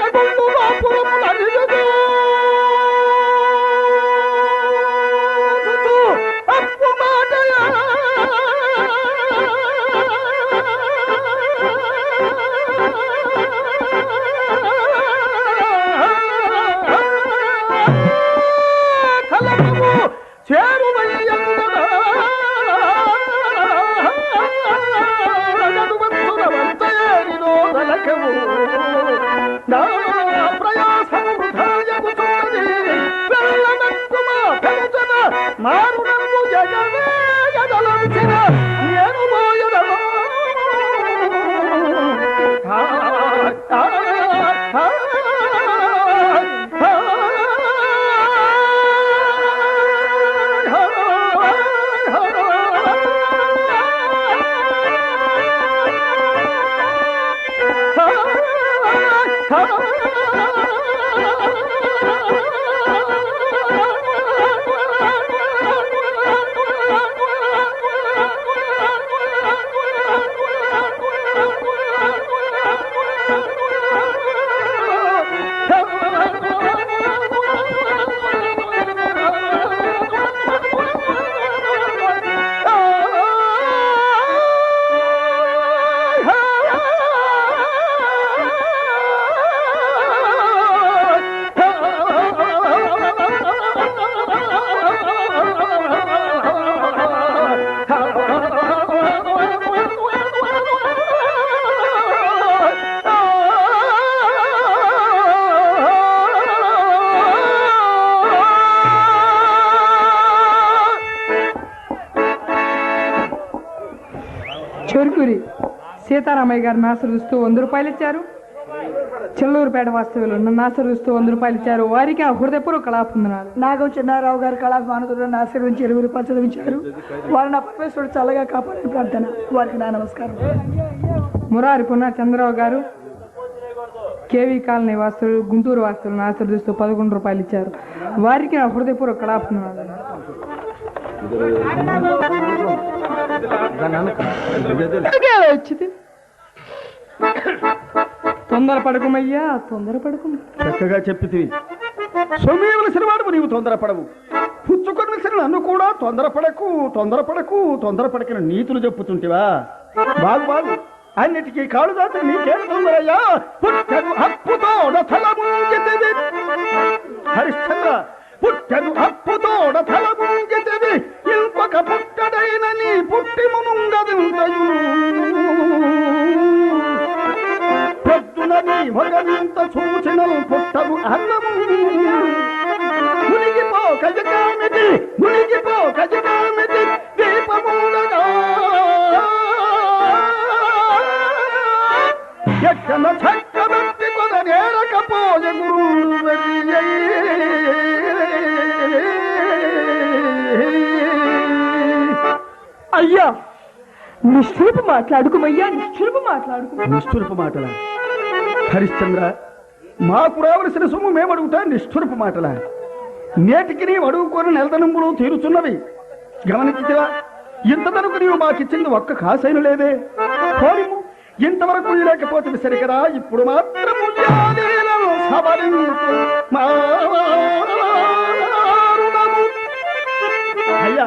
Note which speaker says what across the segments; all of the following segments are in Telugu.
Speaker 1: 来帮我摸摸啊摸
Speaker 2: 人 సీతారామయ్య గారిని ఆశీర్వదిస్తూ వంద రూపాయలు ఇచ్చారు. చెల్లూరుపేట వాస్తవ్యులు ఆశీర్వదిస్తూ వంద రూపాయలు ఇచ్చారు. వారికి ఆ హృదయపూర్వక కళాపొందనాలు
Speaker 3: నాగం చిన్నారావు గారు కళాభిమానులను ఆశీర్వించి ఇరువురు చదివించారు వారు నా పరమేశ్వరుడు చల్లగా కాపాడని ప్రార్థన. వారికి నా నమస్కారం.
Speaker 2: మురారి పున్న చంద్రరావు గారు కేవీ కాలనీ వాస్తులు గుంటూరు వాస్తువులను ఆశీర్వదిస్తూ పదకొండు రూపాయలు ఇచ్చారు. వారికి నా హృదయపూర్వక కళాపొందనాలు వచ్చింది. తొందర పడకుమయ్యా తొందర పడకు
Speaker 1: చక్కగా చెప్పితివి సొమ్మేవలసిన వాడు నీవు తొందర పడవు పుచ్చుకొనవలసిన నన్ను కూడా తొందర పడకు తొందర పడకు తొందర పడకిన నీతులు చెప్పుతుంటివా? బాగు బాగు. అన్నిటికీ కాళ్ళు దాచి నీకేం తొందరయ్యా. పుట్టను అప్పుతోడ హరిశ్చంద్ర పుట్టను
Speaker 2: అయ్యా నిష్ఠురపు మాట్లాడుకుమయ్యా నిష్ఠురపు మాట్లాడుకు.
Speaker 1: నిష్ఠురపు మాటల? హరిశ్చంద్ర మాకు రావలసిన సొమ్ము మేము అడుగుతా నిష్ఠురపు మాటల? నేటికి నీవు అడుగుకొని నెలదనంబులు తీరుచున్నవి. గమనించవా ఇంతవరకు నీవు మాకిచ్చింది ఒక్క కాసైన లేదే. పోనిము ఇంతవరకు లేకపోతే సరికరా ఇప్పుడు మాత్రం అయ్యా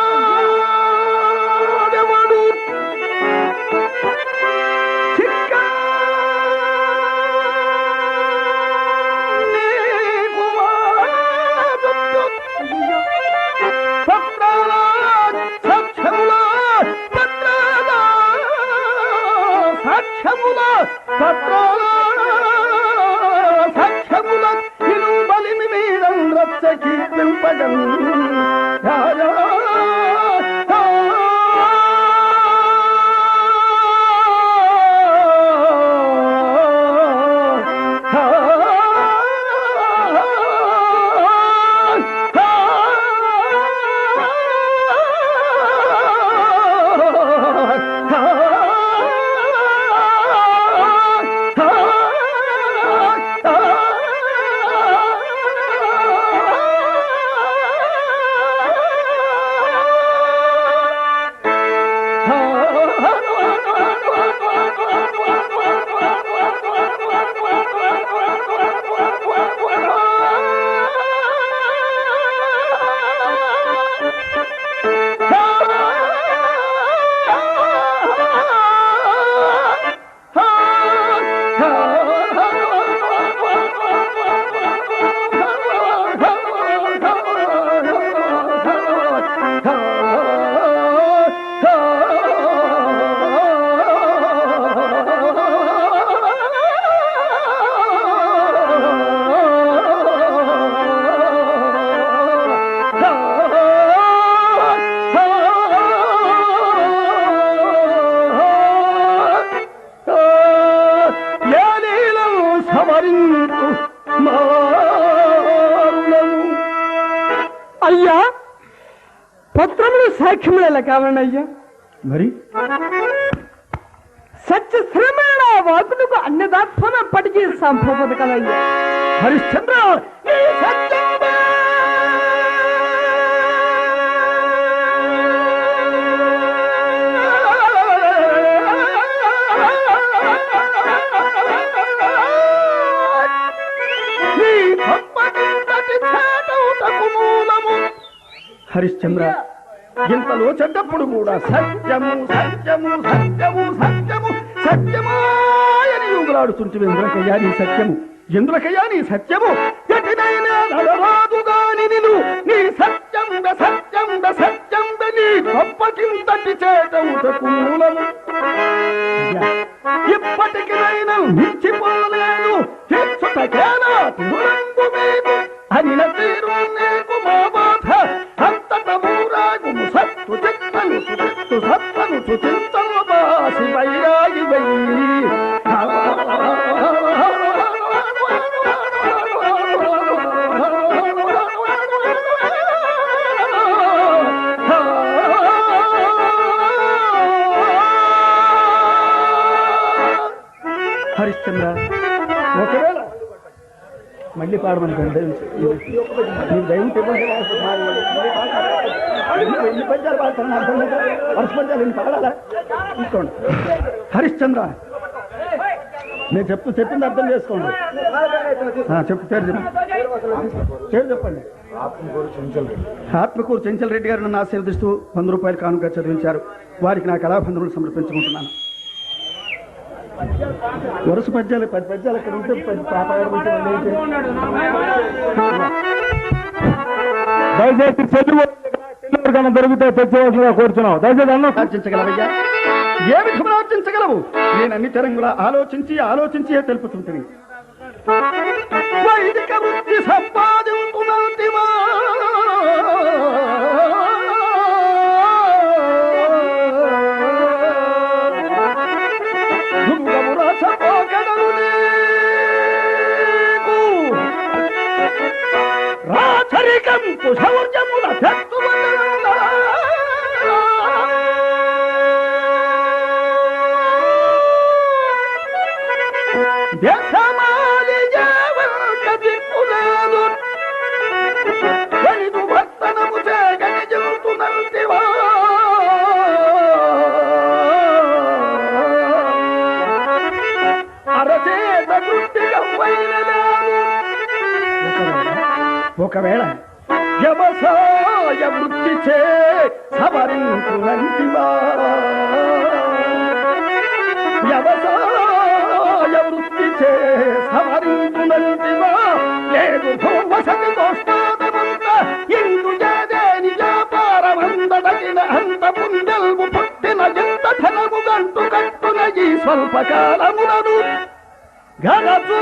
Speaker 2: పత్రములు సాక్ష్యముల కావాలండి అయ్యా
Speaker 1: మరి
Speaker 2: సత్య స్థిరమైన వాకులకు అన్నదాత్మనప్పటికీ సంభవదు కదయ్యా
Speaker 1: హరిశ్చంద్ర నీ సత్యమే! నీ తప్పనింతటి చేటవుటకు మూలము. హరిశ్చంద్ర ఇంతలో చెడ్డప్పుడు కూడా సత్యము సత్యము సత్యము సత్యము సత్యమాయని యుగులాడుతుంటే ఎందులకయ్యా నీ సత్యము. ఎందులకయ్యా నీ సత్యము. ఎటినైనా నడరాదుగాని నిను నీ సత్యంబ సత్యంబ సత్యంబ నీ గొప్పకింతటి చేటవుటకు మూలము. ఇప్పటికినైనా మించిపో మళ్ళీ పాడమనుకోండి. మీరు దైవం ఎన్ని పద్యాలు పాడతారని అర్థం లేదు? వరుస పద్యాలు ఎన్ని పాడాలా? తీసుకోండి. హరిశ్చంద్ర నేను చెప్తూ చెప్పింది అర్థం చేసుకోండి. చెప్పు పేరు చెప్పు. పేరు చెప్పండి. ఆత్మకూరు చెంచల్ రెడ్డి గారు నన్ను ఆశీర్వదిస్తూ వంద రూపాయలు కానుక చదివించారు. వారికి నా కళాబంధువులు సమర్పించుకుంటున్నాను. వరుస పద్యాలు పది పద్యాలు ఇక్కడ ఉంటే ఏంటి?
Speaker 4: దయచేసి ఎవరికైనా దొరికితే తెచ్చవలసిందిగా కోరుతున్నాం దయచేసి అన్న
Speaker 1: ఆర్జించగలవయ్యా ఏ విధమున ఆర్జించగలవు నేను అన్ని తరంగుల ఆలోచించి ఆలోచించి తెలుపుతుంటుంది వైదిక వృత్తి సంపాదించునంటివా రాచరికం కుశౌర్యముల దేశమాలి జీవంక దిక్కులేదు వనిదు భర్తనము చేయగని చెబుతున్నంటివా అరచేత గుర్తిగా ఒకవేళ వ్యవసాయ వృత్తి చే సవరించునంటివా వ్యవసాయ వృత్తి చే సవరించునంటివా లేదు భూవసతి దోష్టాదమంత ఇందు జదేని వ్యాపారమందడగిన అంత పుండెల్ము పుట్టిన ఎంత ధనము గంటు కట్టున ఈ స్వల్పకాలమునను గడపు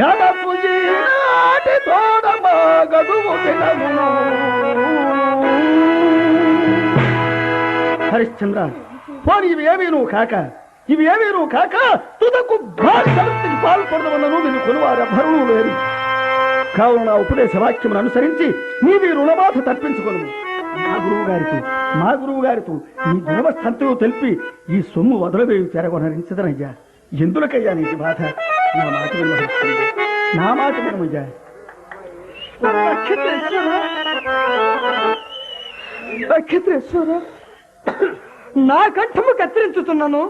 Speaker 1: గడపు జీనాటి తోడమా గడువు దినమును. హరిశ్చంద్ర పోనీ ఇవి ఏమీ నువ్వు కాక? ఇవి ఏమీ నువ్వు కాక? తుదకు భారీ సమస్యకి పాల్పడదవలను నేను కొనువారెవ్వరూ లేదు కావున నా ఉపదేశ వాక్యమును అనుసరించి నీవి రుణబాధ తప్పించుకొను మా గురువు గారికి మా గురువు గారితో నీ గుణవస్థంతో తెలిపి ఈ సొమ్ము వదలవేవి తెరగొనరించదనయ్యా. ఎందులకయ్యా నీకు బాధ? నా మాట వినవస్తుంది నా మాట వినమయ్యా
Speaker 2: నక్షత్రేశ్వర. నా కంఠము కత్తిరించుతున్నాను.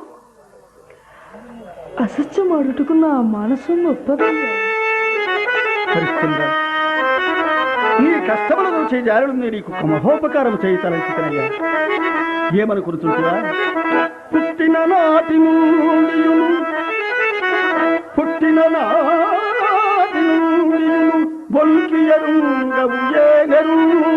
Speaker 2: అసత్యం అడుటకు నా మనసు నొప్పదయ్యా
Speaker 1: నీ కష్టములను చేయి జారుడు నీకు మహోపకారం చేయుతానయ్యా ఏమనుకుంటుంటా పుట్టిన నాటి నుండియును పుట్టిన నాటి నుండి బొల్కి ఎరుంగవు ఏగరువు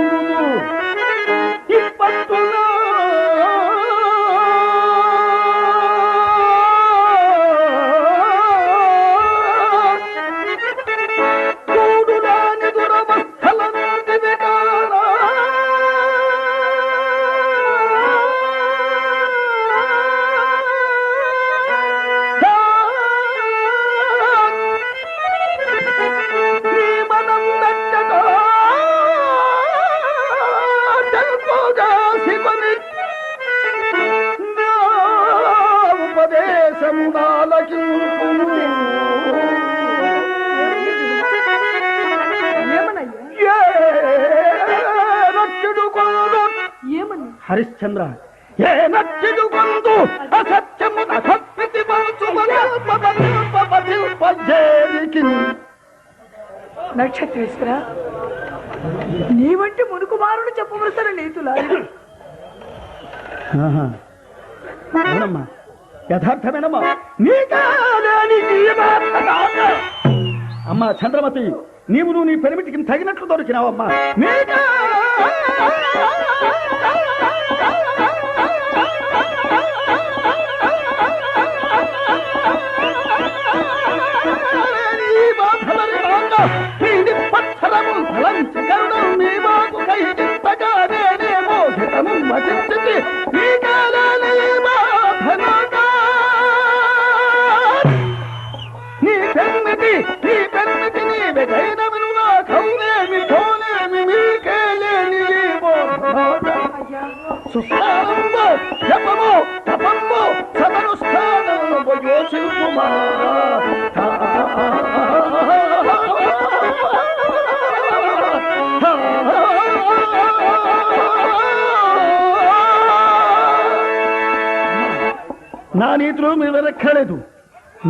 Speaker 1: హరిశ్చంద్ర. ఏ నచ్చిదు కొందు అసత్యము అసత్యతి
Speaker 3: నక్షత్రేశ్వర నీ వంటి మునుకుమారుడు చెప్పవలసిన నీతులా
Speaker 1: అవునమ్మా యథార్థమేనమ్మా అమ్మా చంద్రమతి నీవు నువ్వు నీ పెరిమిటికి తగినట్లు దొరికినావమ్మా. నీకా సుస్థానము జపము తపము సదనుష్ఠానము యోచింపుమా నా నీతులు మీరు వెనక్కర్లేదు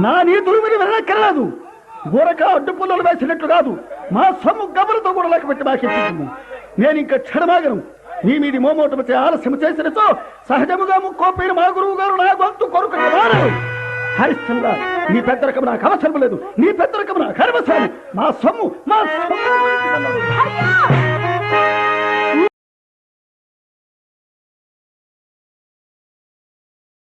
Speaker 1: నా నీతులు మీరు వెనక్కర్లేదు గోరక అడ్డు పుల్లలు వేసినట్లు కాదు మా సొమ్ము గబలతో కూడా లెక్క పెట్టి మాకెత్తింది నేను ఇంకా క్షణమాగను. నీ మీది మోమోటం చే ఆలస్యం చేసినతో సహజముగా ముక్కోపైన మా గురువు గారు నా గొంతు కొరకు మారరు హరిశ్చంద్ర నీ పెద్దరకం నాకు అవసరం లేదు. నీ పెద్దరకం నాకు అవసరం మా సొమ్ము మా సొమ్ము.